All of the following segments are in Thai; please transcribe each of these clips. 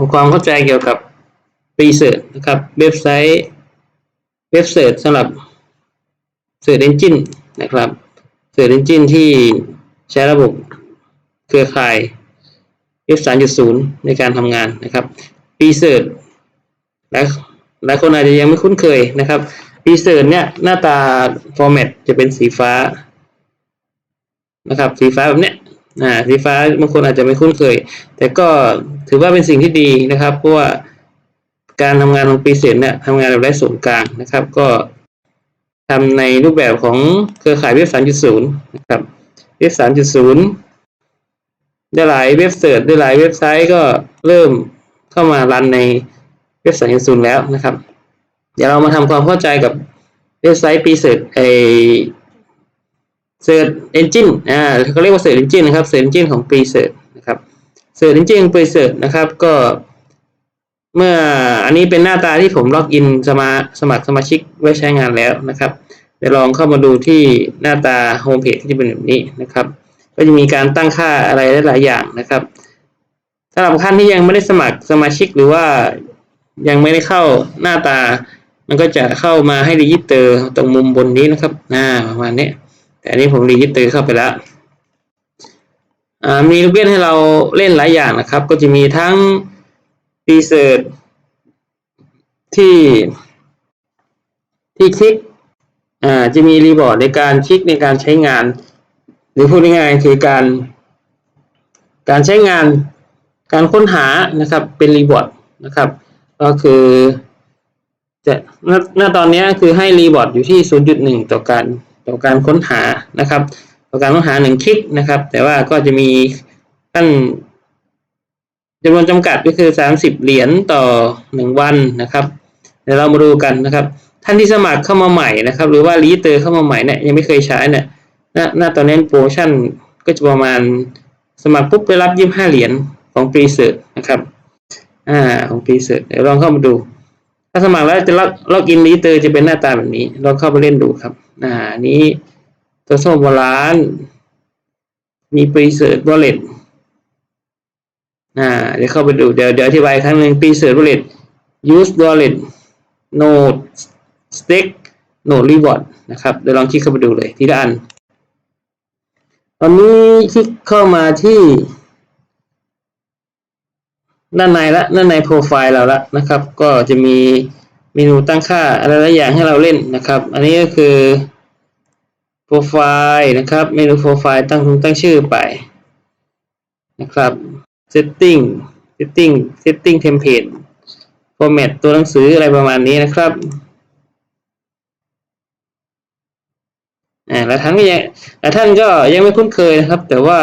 ทำความเข้าใจเกี่ยวกับ Research นะครับ เว็บไซต์เว็บเสิร์ชสำหรับ Search Engine นะครับ Search Engine ที่ใช้ระบบเครือข่าย Web 3.0 ในการทำงานนะครับ Research และหลายคนอาจจะยังไม่คุ้นเคยนะครับ Research เนี่ยหน้าตา format จะเป็นสีฟ้านะครับสีฟ้าแบบเนี้ย อ่าสีฟ้าบางคนอาจจะไม่คุ้นเคย แต่ก็ถือว่าเป็นสิ่งที่ดีนะครับ เพราะว่าการทำงานของปีเซนเนี่ยทำงานแบบไร้ส่วนกลางนะครับ ก็ทำในรูปแบบของเครือข่ายเว็บ3.0นย์นะครับเว็บ3.0ได้หลายเว็บเสิร์ชได้หลายเว็บไซต์ก็เริ่มเข้ามารันในเว็บ3.0แล้วนะครับ เดี๋ยวเรามาทำความเข้าใจกับเว็บไซต์ปีเสิร์ชไอ Search Engine อ่าเขาเรียกว่า Search Engine นะครับ Search Engine ของ Presearch นะครับ Search Engine ของ Presearch นะครับ ก็เมื่ออันนี้เป็นหน้าตาที่ผมล็อกอินสมาสมัครสมาชิกไว้ใช้งานแล้วนะครับ เดี๋ยวลองเข้ามาดูที่หน้าตาโฮมเพจที่จะเป็นแบบนี้นะครับ ก็จะมีการตั้งค่าอะไรหลายอย่างนะครับสำหรับท่านที่ยังไม่ได้สมัครสมาชิกหรือว่ายังไม่ได้เข้าหน้าตา มันก็จะเข้ามาให้รีจิสเตอร์ตรงมุมบนนี้นะครับอ่าประมาณนี้ แต่อันนี้ผมรีจิสเตอร์เข้าไปแล้วมีลูกเล่นให้เราเล่นหลายอย่างนะครับ ก็จะมีทั้ง Research ที่ที่คลิกจะมีรีบอร์ดในการคลิกในการใช้งาน หรือพูดง่ายๆคือการ การใช้งานการค้นหานะครับเป็นรีบอร์ดนะครับ ก็คือจะณณตอนนี้คือให้รีบอร์ดอยู่ที่ 0.1 ต่อการ ต่อการค้นหานะครับ ต่อการค้นหาหนึ่งคลิกนะครับ แต่ว่าก็จะมีขั้นจำนวนจำกัดก็คือ 30 เหรียญต่อ 1 วันนะครับเดี๋ยวเรามาดูกันนะครับ ท่านที่สมัครเข้ามาใหม่นะครับ หรือว่ารีเตอร์เข้ามาใหม่เนี่ยยังไม่เคยใช้เนี่ยณณตอนนี้โปรโมชั่นก็จะประมาณสมัครปุ๊บไปรับ 25 เหรียญของ p r e s e r c h นะครับ อ่าของ p r e s e r c h เดี๋ยวลองเข้ามาดู ถ้าสมัครแล้วจะล็อกล็อกอินรีเตอร์จะเป็นหน้าตาแบบนี้ลองเข้าไปเล่นดูครับอ่านี้ตัวส้มโบราณมี Presearch Wallet อ่าเดี๋ยวเข้าไปดูเดี๋ยวเดี๋ยวอธิบายครั้งหนึ่ง Presearch Wallet Use Wallet Node Stake Node Reward นะครับเดี๋ยวลองคลิกเข้าไปดูเลยทีละอัน ตอนนี้คลิกเข้ามาที่ ด้านในละด้านในโปรไฟล์เราละนะครับ ก็จะมีเมนูตั้งค่าอะไรหลายอย่างให้เราเล่นนะครับ อันนี้ก็คือโปรไฟล์นะครับ เมนูโปรไฟล์ตั้งตั้งชื่อไปนะครับ setting setting setting template format ตัวหนังสืออะไรประมาณนี้นะครับอ่าแล้วท่านก็ยังแล้วท่านก็ยังไม่คุ้นเคยนะครับ แต่ว่า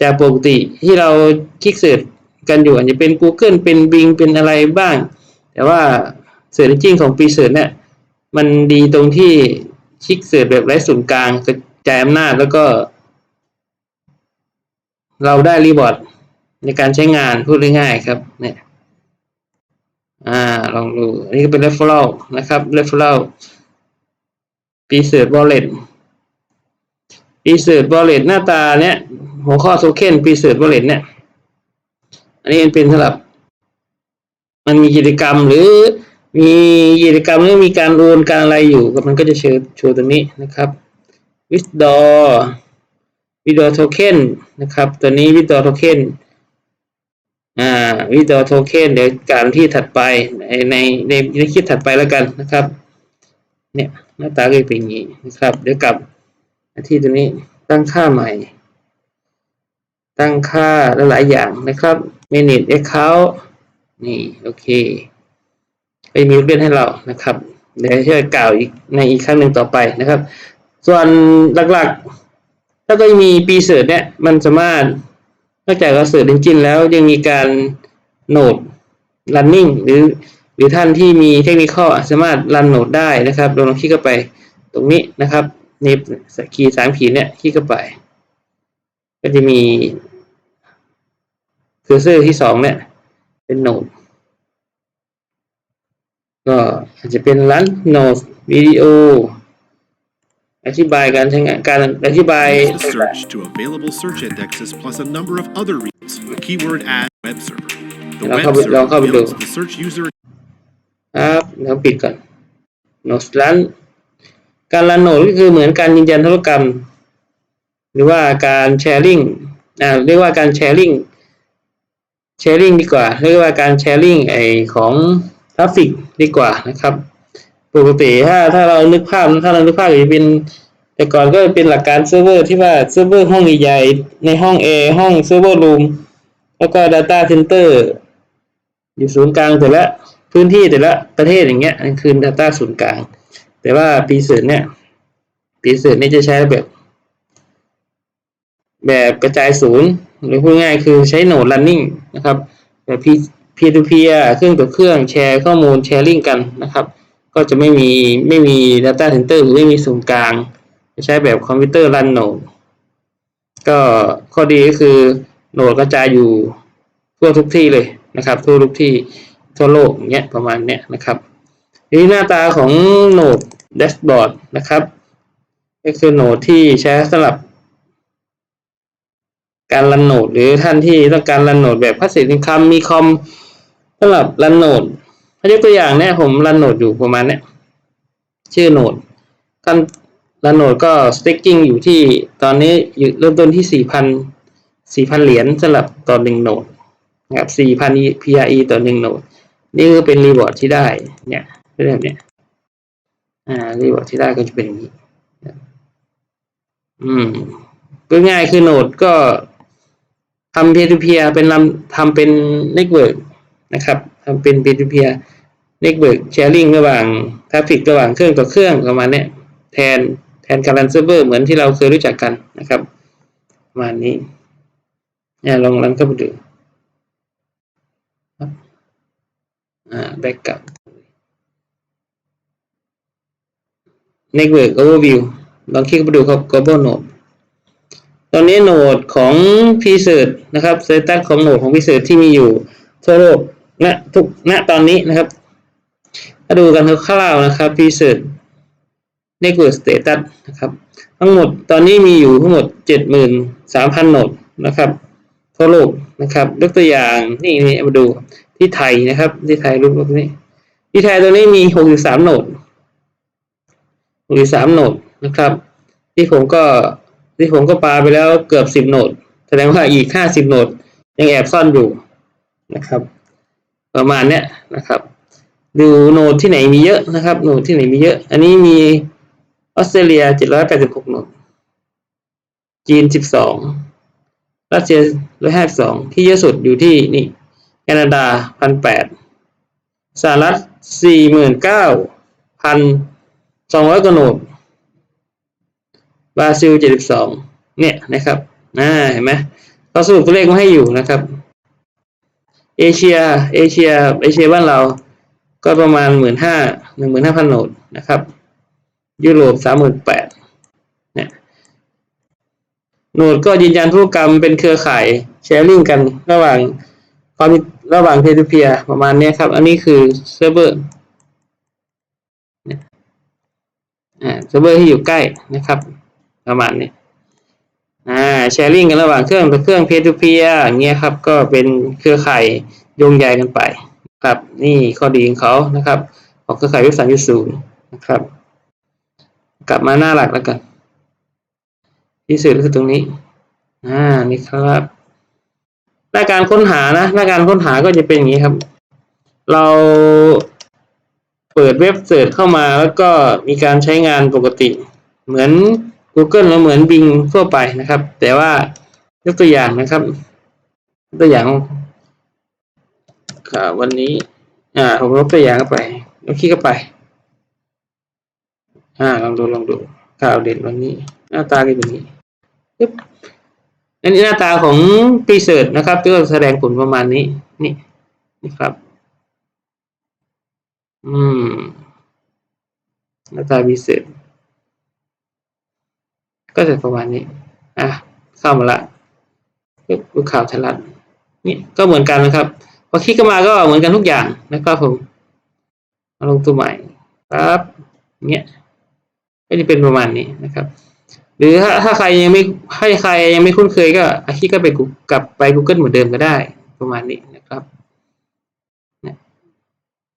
จากปกติที่เราคลิกเสิร์ช กันอยู่อาจจะเป็น Google เป็น Bing เป็นอะไรบ้าง แต่ว่าเสิร์ชจริงของ p r e s e a r c h เนี่ยมันดีตรงที่คลิกเสิร์ชแบบไร้ศูนย์กลางกระจายอำนาจแล้วก็ เราได้รีบอร์ดในการใช้งานพูดง่ายๆครับเนี่ยอ่าลองดูอันนี้ก็เป็น referral นะครับ referral Presearch Wallet Presearch Wallet หน้าตาเนี้ยหัวข้อโทเค็น Presearch Wallet เนี่ย อันนี้เป็นสำหรับ มันมีกิจกรรมหรือมีกิจกรรมหรือมีการโอนการอะไรอยู่ก็มันก็จะโชว์โชว์ตรงนี้นะครับ withdraw withdraw token นะครับ ตัวนี้ withdraw token อ่า withdraw token เดี๋ยวการที่ถัดไปในในในคลิปถัดไปแล้วกันนะครับ เนี่ยหน้าตาก็เป็นอย่างนี้นะครับ เดี๋ยวกลับที่ตัวนี้ตั้งค่าใหม่ ตั้งค่าหลายๆอย่างนะครับ manage account นี่โอเคไปมีเรื่องให้เรานะครับเดี๋ยวช่วยกล่าวอีกในอีกครั้งหนึ่งต่อไปนะครับ ส่วนหลักๆ ถ้าก็มีปีเสิร์ชเนี่ยมันสามารถนอกจากเราเสิร์ช engine แล้วยังมีการโหนด running หรือหรือท่านที่มีเทคนิคสามารถรันโหนดได้นะครับลองคลิกเข้าไปตรงนี้นะครับในคีย์สามขีดเนี่ยคลิกเข้าไป ก็จะมี เคอร์เซอร์ที่สองเนี่ยเป็นโหนดก็อาจจะเป็นรันโหนดวิดีโออธิบายการใช้งานการอธิบาย Use the search to available search indexes plus a number of other reasons for keyword ad web server. The I'll web cover- server I'll cover builds the- the search user ครับแล้วปิดก่อนโนดรันการรันโนดก็คือเหมือนการยืนยันธุรกรรม หรือว่าการแชร์ลิงอ่าเรียกว่าการแชร์ลิง แชร์ลิงดีกว่าเรียกว่าการแชร์ลิงไอของทราฟิกดีกว่านะครับ ปกติถ้าถ้าเรานึกภาพถ้าเรานึกภาพจะเป็นแต่ก่อนก็เป็นหลักการเซิร์ฟเวอร์ที่ว่าเซิร์ฟเวอร์ห้องใหญ่ในห้อง A ห้องเซิร์ฟเวอร์รูมแล้วก็ Data Center อยู่ศูนย์กลางแต่ละพื้นที่แต่ละประเทศอย่างเงี้ยนั่นคือ Data ศูนย์กลาง แต่ว่าปีเสือเนี่ยปีเสือเนี่ยจะใช้แบบ แบบกระจายศูนย์ หรือพูดง่ายคือใช้โหนด running นะครับแบบ peer to peer เครื่องต่อเครื่องแชร์ข้อมูลแชร์ลิงกันนะครับ ก็จะไม่มีไม่มี data center หรือไม่มีศูนย์กลาง ใช้แบบคอมพิวเตอร์รันโหนด ก็ข้อดีก็คือโหนดกระจายอยู่ทั่วทุกที่เลยนะครับ ทั่วทุกที่ทั่วโลกอย่างเงี้ยประมาณเนี้ยนะครับทีนี้หน้าตาของโหนดแดชบอร์ดนะครับก็คือโหนดที่ใช้สำหรับ การรันโหนดหรือท่านที่ต้องการรันโหนดแบบพัสดุคำมีคอมสำหรับรันโหนดยกตัวอย่างเนี่ยผมรันโหนดอยู่ประมาณเนี้ยชื่อโหนดการรันโหนดก็สเต็กกิ้งอยู่ที่ตอนนี้อยู่เริ่มต้นที่สี่พันสี่พันเหรียญสำหรับต่อหนึ่งโหนดนะครับสี่พัน PRE ต่อหนึ่งโหนดนี่คือเป็นรีวอร์ดที่ได้เนี่ยเป็นแบบเนี้ยอ่ารีวอร์ดที่ได้ก็จะเป็นอย่างนี้ อืมก็ง่ายคือโหนดก็ ทำ peer to peer เป็นลำทำเป็น network นะครับทำเป็น peer to peer network sharing ระหว่างทราฟฟิกระหว่างเครื่องต่อเครื่องประมาณนี้แทนแทนการันเซิร์ฟเวอร์เหมือนที่เราเคยรู้จักกันนะครับประมาณนี้เนี่ยลองรันเข้าไปดูครับอ่า backup network overview ลองคลิกไปดูครับ global node ตอนนี้โหนดของ p s e r t นะครับสเตตัสของโหนดของ p s e r t ที่มีอยู่ทั่วโลกณทุกณตอนนี้นะครับถ้าดูกันคร่าวๆนะครับ p s e r t Network Status นะครับ ทั้งหมดตอนนี้มีอยู่ทั้งหมด 73,000 โหนดนะครับทั่วโลกนะครับยกตัวอย่างนี่นี่มาดูที่ไทยนะครับ ที่ไทยรูปรูปนี้ ที่ไทยตัวนี้มี 63 โหนด63 โหนดนะครับ ที่ผมก็ ที่ผมก็ปาไปแล้วเกือบ10โหนด แสดงว่าอีก50โหนด ยังแอบซ่อนอยู่นะครับ ประมาณเนี้ยนะครับ ดูโหนดที่ไหนมีเยอะนะครับโหนดที่ไหนมีเยอะ อันนี้มีออสเตรเลีย786โหนด จีน12รัสเซีย152ที่เยอะสุดอยู่ที่นี่แคนาดา1,800สหรัฐ49,200กว่าโหนด บราซิล 72 เนี่ยนะครับอ่าเห็นไหมเขาสรุปตัวเลขมาให้อยู่นะครับ เอเชีย เอเชีย เอเชียบ้านเรา ก็ประมาณ 15,000 15,000โหนดนะครับ ยุโรป 38,000เนี่ยโหนดก็ยืนยันธุรกรรมเป็นเครือข่ายแชร์ลิงกันระหว่างความระหว่างเพ r ์ to เ e ียประมาณนี้ครับ อันนี้คือเซิร์ฟเวอร์เนี่ยเซิร์ฟเวอร์ที่อยู่ใกล้นะครับ ประมาณนี้อ่าแชร์ลิงกันระหว่างเครื่องกับเครื่องเพ r ์ to เ e ียอย่างเงี้ยครับ ก็เป็นเครือข่ายโยงใยกันไปครับนี่ข้อดีของเขานะครับ ของเครือข่ายเว็บสามจุดศูนย์นะครับ กลับมาหน้าหลักแล้วกัน ที่สุดคือตรงนี้อ่านี่ครับหน้าการค้นหานะหน้าการค้นหาก็จะเป็นอย่างนี้ครับ เราเปิดเว็บเสิร์ชเข้ามาแล้วก็มีการใช้งานปกติ เหมือน Google หรือเหมือน Bing ทั่วไปนะครับ แต่ว่ายกตัวอย่างนะครับตัวอย่างวันนี้ อ่าผมยกตัวอย่างเข้าไปลองคลิกเข้าไป อ่าลองดูลองดูข่าวเด่นวันนี้ หน้าตาเป็นอย่างนี้ปึ๊บอันนี้หน้าตาของปีเสิร์ชนะครับก็แสดงผลประมาณนี้นี่นี่ครับ อืมหน้าตาปีเสิร์ช ก็จะประมาณนี้อะเข้ามาละดูข่าวไทยรัฐนี่ก็เหมือนกันนะครับพอคลิกเข้ามาก็เหมือนกันทุกอย่างนะครับผมมาลงตัวใหม่ครับเงี้ยก็จะเป็นประมาณนี้นะครับ หรือถ้าถ้าใครยังไม่ให้ใครยังไม่คุ้นเคยก็อาคีก็ไปกูกลับไป Google เหมือนเดิมก็ได้ประมาณนี้นะครับ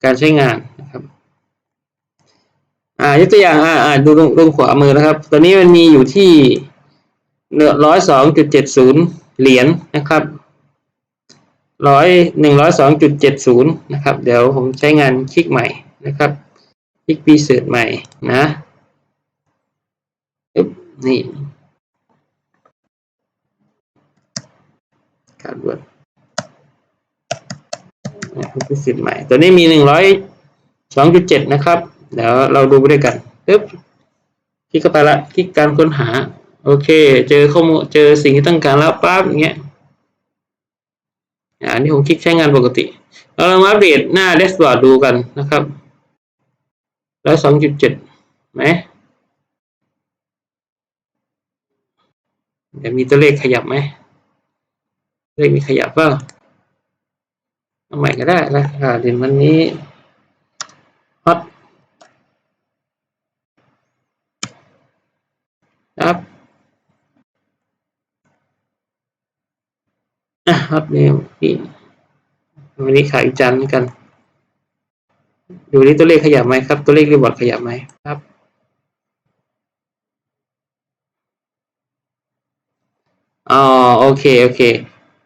การใช้งาน ยกตัวอย่างอ่าอ่าดูตรงขวามือนะครับ ตัวนี้มันมีอยู่ที่ร้อยสองจุดเจ็ดศูนย์เหรียญนะครับร้อยหนึ่งร้อยสองจุดเจ็ดศูนย์นะครับ เดี๋ยวผมใช้งานคลิกใหม่นะครับ คลิกปีเสิร์ชใหม่นะอึ๊บนี่การเวินครับปีเสิร์ชใหม่ ตัวนี้มีหนึ่งร้อยสองจุดเจ็ดนะครับ เดี๋ยวเราดูไปด้วยกันอึ๊บคลิกเข้าไปละคลิกการค้นหา โอเค เจอข้อมูลเจอสิ่งที่ต้องการแล้วปั๊บอย่างเงี้ยอันนี้ผมคลิกใช้งานปกติ เราลองอัปเดตหน้าแดชบอร์ดดูกันนะครับร้อยสองจุดเจ็ดไหมเดี๋ยวมีตัวเลขขยับไหมเลขมีขยับเปล่าเอาใหม่ก็ได้นะอ่าเดี๋ยววันนี้ฮอต ครับอะฮอตเนี่วันนี้ขายจานเหมือนกัน ดูนี่ตัวเลขขยับไหมครับ ตัวเลขรีบอร์ดขยับไหมครับอ๋อโอเคโอเค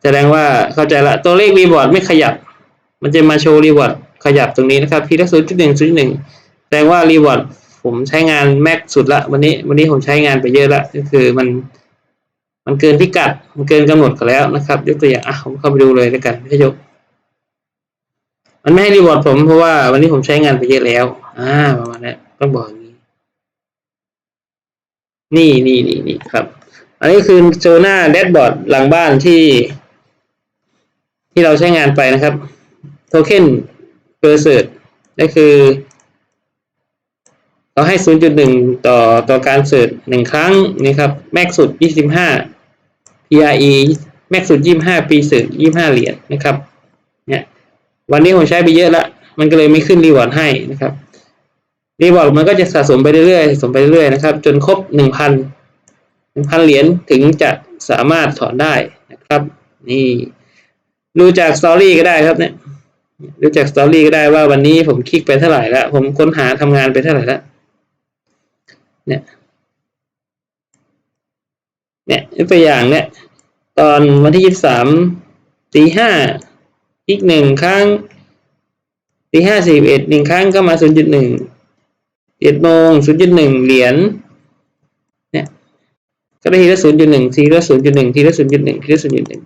แสดงว่าเข้าใจละตัวเลขรีบอร์ดไม่ขยับ มันจะมาโชว์รีบอร์ดขยับตรงนี้นะครับพีละศูนย์จุดหนึ่งศูนย์หนึ่งแสดงว่ารีบอร์ด ผมใช้งานแม็กสุดละวันนี้ วันนี้ผมใช้งานไปเยอะละก็คือมัน มันเกินพิกัด มันเกินกำหนดกันแล้วนะครับ ยกตัวอย่างอะผมเข้าไปดูเลยแล้วกันพี่ยกมันไม่ให้รีบอร์ดผมเพราะว่าวันนี้ผมใช้งานไปเยอะแล้วอ่าประมาณนี้ต้องบอกอย่างนี้ นี่นี่นี่นี่ครับ อันนี้คือโชว์หน้าแดชบอร์ดหลังบ้านที่ ที่เราใช้งานไปนะครับ โทเค็นเ e อร์เซิร์ก็คือ เราให้ 0.1 ต่อต่อการเสิร์ชหนึ่งครั้งนี่ครับแม็กสุด 25 PRE แม็กสุด 25 ปีเสิร์ช25 เหรียญนะครับเนี่ยวันนี้ผมใช้ไปเยอะละมันก็เลยไม่ขึ้นรีวอร์ดให้นะครับรีวอร์ดมันก็จะสะสมไปเรื่อยๆสะสมไปเรื่อยๆนะครับ จนครบ 1,000 1,000 เหรียญถึงจะสามารถถอนได้นะครับ นี่ดูจากสตอรี่ก็ได้ครับเนี่ยดูจากสตอรี่ก็ได้ว่าวันนี้ผมคลิกไปเท่าไหร่แล้ว ผมค้นหาทำงานไปเท่าไหร่แล้ว เนี่ยเนี่ยยกตัวอย่างเนี่ย ตอนวันที่ยี่สามตีห้าอีกหนึ่งครั้งตีห้าสี่เอ็ดหนึ่งครั้งก็มาศูนย์จุดหนึ่งเจ็ดโมงศูนย์จุดหนึ่งเหรียญเนี่ยก็ได้ทีละศูนย์จุดหนึ่งทีละศูนย์จุดหนึ่งทีละศูนย์จุดหนึ่งทีละศูนย์จุดหนึ่ง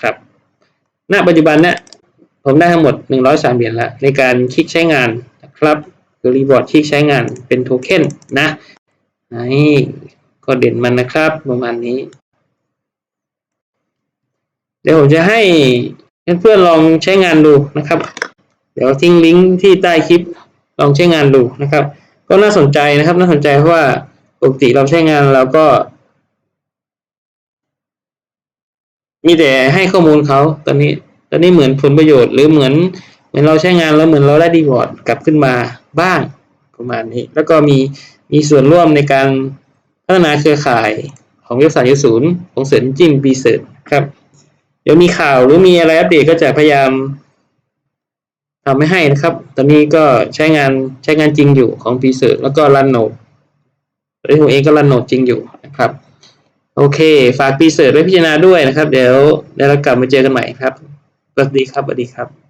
ครับ ณ ปัจจุบันเนี่ยผมได้ทั้งหมดหนึ่งร้อยสามเหรียญล้วในการคลิกใช้งานนะครับคือรีบอร์ดคลิกใช้งานเป็นโทเค็นนะ นี่ก็เด่นมันนะครับ ประมาณนี้ เดี๋ยวผมจะให้เพื่อนๆลองใช้งานดูนะครับ เดี๋ยวทิ้งลิงก์ที่ใต้คลิปลองใช้งานดูนะครับ ก็น่าสนใจนะครับ น่าสนใจเพราะว่าปกติเราใช้งานเราก็ มีแต่ให้ข้อมูลเขาตอนนี้ ตอนนี้เหมือนผลประโยชน์หรือเหมือนเหมือนเราใช้งานแล้วเหมือนเราได้ดีวอร์ดกลับขึ้นมาบ้างประมาณนี้ แล้วก็มี มีส่วนร่วมในการพัฒนาเครือข่ายของเว็บไซต์ศูนย์ของเสริมจิ้มบีเซิร์ครับ เดี๋ยวมีข่าวหรือมีอะไรอัปเดตก็จะพยายามทำไม่ให้นะครับ ตอนนี้ก็ใช้งานใช้งานจริงอยู่ของบีเซิร์แล้วก็รันโนดตอนนี้ผมเองก็รันโนดจริงอยู่นะครับ โอเค ฝากปีเสิร์ชไว้พิจารณาด้วยนะครับ เดี๋ยวเดี๋ยวเรากลับมาเจอกันใหม่ครับสวัสดีครับสวัสดีครับ